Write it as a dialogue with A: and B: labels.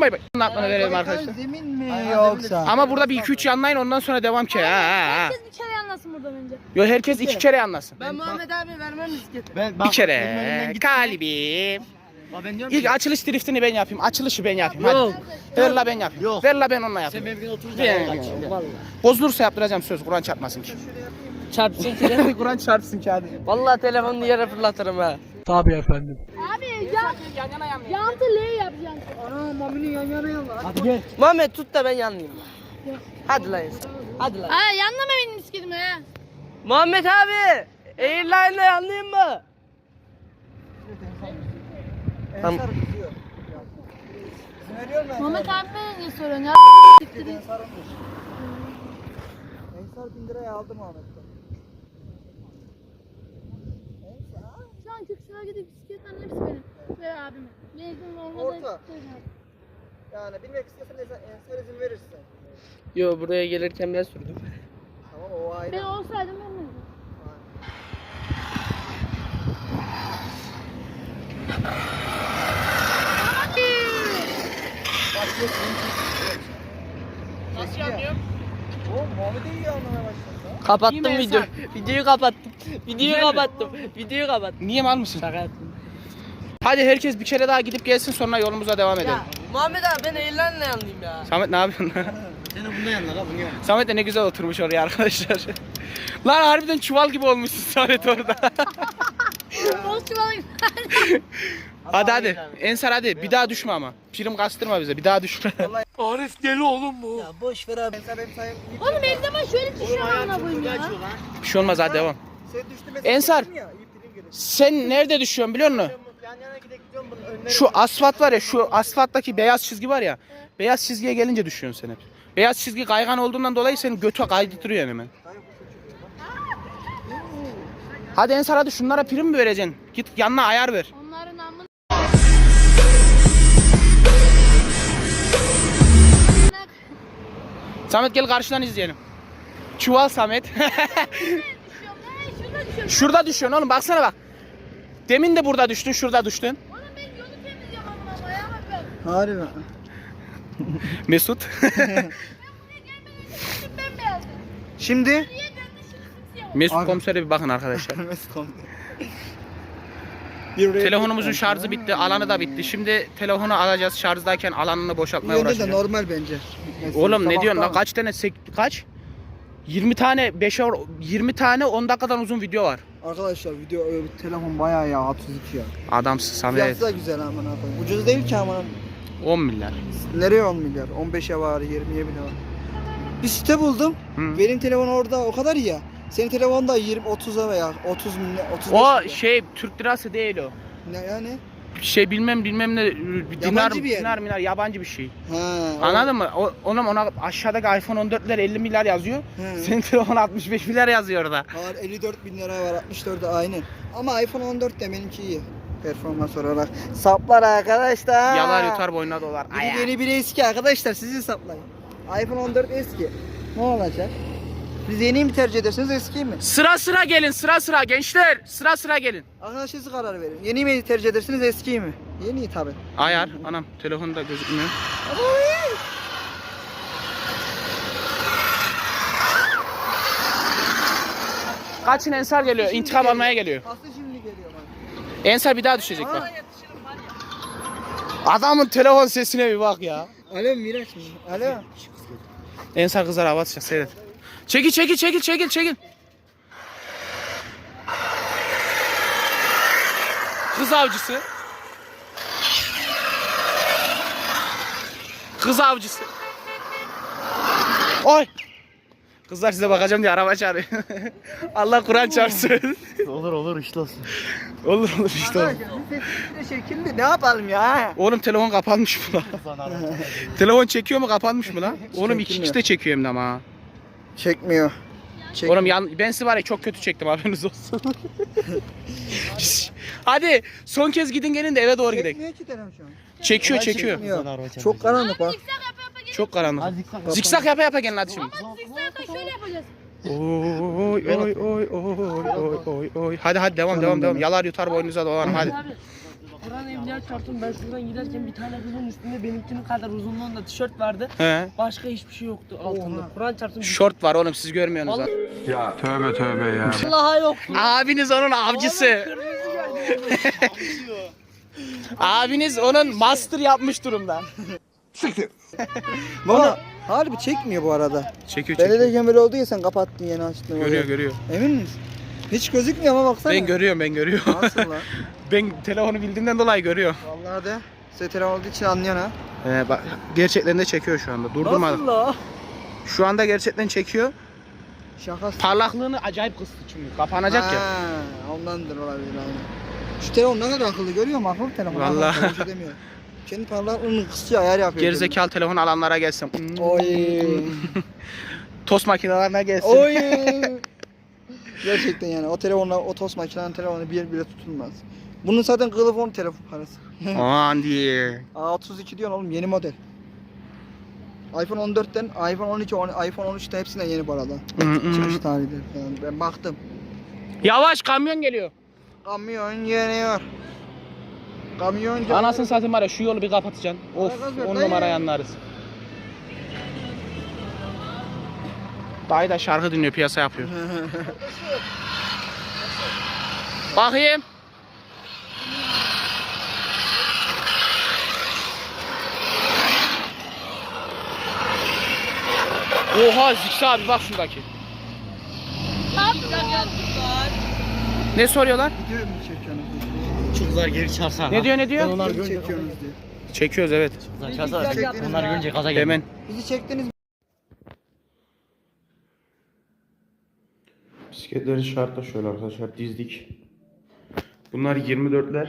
A: Bay bay. Bunun aklını verelim arkadaşlar.
B: Zemin mi yoksa?
A: Ama burada bir iki üç yanlayın ondan sonra devam ki. Ha, ha, ha.
C: Herkes bir kere anlasın burada bence.
A: Yo herkes iki kere anlasın.
D: Ben Muhammed abi vermem bisikleti.
B: Ben,
A: Bir kere. Kalbim.
B: Ben diyorum
A: İlk açılış driftini ben yapayım. Açılışı ben yapayım. Hadi.
B: Yok.
A: Ver la ben yapayım.
B: Yok.
A: Ver la ben onunla
B: Sen
A: yapayım.
B: benim gün oturursan
A: Ben-
B: kaç. Vallahi.
A: Bozulursa yaptıracağım söz. Kur'an çarpmasın ki.
D: Çarpsın ki.
A: Kur'an çarpsın ki hadi.
D: Vallahi telefonu yere fırlatırım ha.
C: Abi yan, yantı L yapacaksın.
B: Ana maminin yan yana yan Hadi gel.
D: Muhammed tut da ben yanlayayım. Hadi lan. Hadi lan.
C: Ha yanlama benim bisikletimi ha.
D: Muhammed abi. Airline'la yanlayayım mı? Tamam.
C: Muhammed abi niye soruyorsun ya?
B: Ensar 1000 liraya aldım Ahmet'ten.
C: Gidip bisikletlerin hepsi benim. Ve abime. Benzin olmadan.
B: Orta. Yani bilmek istiyorsan Ensar izin verirse.
D: Yo buraya gelirken ben sürdüm.
B: Tamam o ayrı.
C: Ben olsaydım ben de.
A: Nasıl yapıyorum?
B: O Muhammed'e iyi anlamaya başladı.
D: Kapattım video.
A: sen-
D: Videoyu kapattım. Videoyu kapattım. Videoyu kapattım.
A: Niye mal mısın?
D: Şaka yaptım.
A: Hadi herkes bir kere daha gidip gelsin sonra yolumuza devam edelim.
D: Ya Muhammed abi ben Airline'la yanlayayım ya.
A: Samet ne yapıyorsun?
B: Seni bunda yanlar ha bunu yan.
A: Samet de ne güzel oturmuş oraya arkadaşlar. Lan harbiden çuval gibi olmuşsun Samet orada.
C: Boz çuvala gibi.
A: hadi hadi. Ensar hadi bir daha düşme ama. Prim kastırma bize bir daha düşme.
D: Arif deli oğlum bu.
B: Ya boş ver abi.
C: Oğlum el zaman şöyle şey amına koyayım ya.
A: bir şey olmaz hadi devam.
B: Sen düştü mesela.
A: Ensar.
B: Ya.
A: Sen nerede düşüyorsun biliyor musun? Şu asfalt var ya şu asfalttaki beyaz çizgi var ya. Beyaz çizgiye gelince düşüyorsun sen hep. Beyaz çizgi kaygan olduğundan dolayı seni götü kaydırtıyor hemen. Hadi Ensar hadi şunlara prim mi vereceksin? Git yanına ayar ver.
C: Onların amına.
A: Samet gel karşıdan izleyelim. Çuval Samet.
C: Şurada
A: düşüyorsun oğlum baksana bak. Demin de burada düştün şurada düştün.
C: Oğlum ben yolu temizliyorum koyayım. Ayağıma bak.
B: Harbi?
A: Mesut.
C: Şimdi?
A: Mesut
B: Abi.
A: komisere bir bakın arkadaşlar.
B: Mesut
A: Telefonumuzun şarjı bitti, alanı da bitti. Şimdi telefonu alacağız şarjdayken alanını boşaltmaya
B: Yönde de
A: uğraşacağız.
B: normal bence. Mesela
A: Oğlum ne diyorsun lan kaç tane sek- kaç? 20 tane 5 20 tane 10 dakikadan uzun video var.
B: Arkadaşlar video e, telefon bayağı ya 32 ya.
A: Adamsın Samet.
B: Fiyatı da güzel aman koyayım. Ucuz değil ki aman.
A: 10 milyar.
B: Nereye 10 milyar? 15'e var, 20'ye bile var. Bir site buldum.
A: Hı.
B: Benim telefon orada o kadar ya. Senin telefon da 20 30'a veya 30 milyar 35
A: O
B: milyar.
A: şey Türk lirası değil o.
B: Ne yani?
A: Şey bilmem bilmem ne dinar
B: bir yer.
A: dinar minar yabancı bir şey.
B: Ha.
A: Anladın mı? O, oğlum ona aşağıdaki iPhone 14'ler 50 milyar yazıyor.
B: He.
A: Senin telefon 65 milyar yazıyor orada.
B: Var 54 bin lira var 64 aynı. Ama iPhone 14 de benimki iyi. Performans olarak. Saplar arkadaşlar.
A: Yalar yutar boynuna dolar.
B: Biri
A: Aya.
B: yeni biri eski arkadaşlar sizi saplayın. iPhone 14 eski. Ne olacak? Siz yeni mi tercih edersiniz eski mi?
A: Sıra sıra gelin sıra sıra gençler. Sıra sıra gelin.
B: Arkadaşlar siz karar verin. Yeni mi tercih edersiniz eski mi? Yeni tabi.
A: Ayar. Anam telefonda gözükmüyor. Kaçın Ensar geliyor. İntikam almaya geliyor.
B: Aslı şimdi geliyor bak.
A: Ensar bir daha düşecek bak. Adamın telefon sesine bir bak ya.
B: Alo Miraç mı? Alo.
A: Ensar kızlar hava atacak seyret. Çekil çekil çekil çekil çekil. Kız avcısı. Kız avcısı. Oy. Kızlar size bakacağım diye araba çağırıyor. Allah Kur'an çarpsın.
B: Olur olur işte olsun.
A: olur olur işte
B: de şekilli ne yapalım ya?
A: Oğlum telefon kapanmış mı lan? telefon çekiyor mu kapanmış mı lan? Oğlum iki kişi de çekiyor hem de ama.
B: Çekmiyor. Çek.
A: Oğlum yan, ben sizi var ya çok kötü çektim haberiniz olsun. Hadi son kez gidin gelin de eve doğru gidelim.
B: Çekmiyor ki telefon şu an.
A: Çekiyor çekiyor.
B: Çekmiyor. Çok karanlık bak.
C: Zikzak yapa yapa gelin.
A: Çok karanlık. Zikzak yapa yapa gelin hadi şimdi.
C: Ama zikzakta şöyle yapacağız.
A: Oy oy oy oy oy oy oy. Hadi hadi devam devam devam. Yalar yutar boynunuza dolanın hadi.
D: Kur'an çarptım ben şuradan giderken bir tane kızın üstünde benimkinin kadar uzunluğunda tişört vardı.
A: He.
D: Başka hiçbir şey yoktu altında. Kur'an çarptım.
A: Şort var oğlum siz görmüyorsunuz.
D: Vallahi-
A: zaten.
E: Ya tövbe tövbe ya.
D: Vallahi yoktu.
A: Abiniz onun avcısı. Abiniz onun master yapmış durumda.
B: Baba harbi çekmiyor bu arada.
A: Çekiyor
B: Belediye
A: çekiyor.
B: gömülü oldu ya sen kapattın yeni açtın.
A: Görüyor görüyor.
B: Emin misin? Hiç gözükmüyor ama baksana.
A: Ben görüyorum ben görüyorum.
B: Nasıl lan?
A: ben telefonu bildiğimden dolayı görüyor.
B: Vallahi de. Setera olduğu için anlıyorsun ha.
A: Ee, bak gerçekten de çekiyor şu anda. Durdurmadı.
B: Nasıl la?
A: Şu anda gerçekten çekiyor.
B: Şakası.
A: Parlaklığını acayip kıstı çünkü. Kapanacak ya.
B: Ha, Ondandır olabilir aynen. Şu telefon ne kadar akıllı görüyor musun? Akıllı telefon. Bir şey. Kendi parlaklığını kısıyor ayar yapıyor.
A: Gerizekalı telefon alanlara gelsin.
B: Oy.
A: Tost makinelerine gelsin.
B: Oy. Gerçekten yani o telefonla o tost makinenin telefonu bir bile tutulmaz. Bunun zaten kılıfon telefon parası.
A: Aman diye.
B: A32 diyorsun oğlum yeni model. iPhone 14'ten iPhone 12, on- iPhone 13'te hepsinden yeni bu arada. Çıkış tarihleri falan. Ben baktım.
A: Yavaş kamyon geliyor.
B: Kamyon geliyor. Kamyon geliyor.
A: Anasını satayım var ya şu yolu bir kapatacaksın. Of
B: Ara gaz ver,
A: on
B: dayı.
A: numara yanlarız. Dayı da şarkı dinliyor piyasa yapıyor. Bakayım. Oha Zikri abi bak şuradaki. Ne soruyorlar?
B: Video mu çekiyorsunuz?
F: Çocuklar geri çarpsana.
A: Ne diyor ne diyor?
F: Onlar görünce
B: çekiyorsunuz diye.
A: Çekiyoruz evet.
B: Çektiniz
F: Onlar görünce gaza geldi.
A: Hemen.
B: Bizi çektiniz mi?
A: Bisikletleri şartta şöyle arkadaşlar dizdik. Bunlar 24'ler.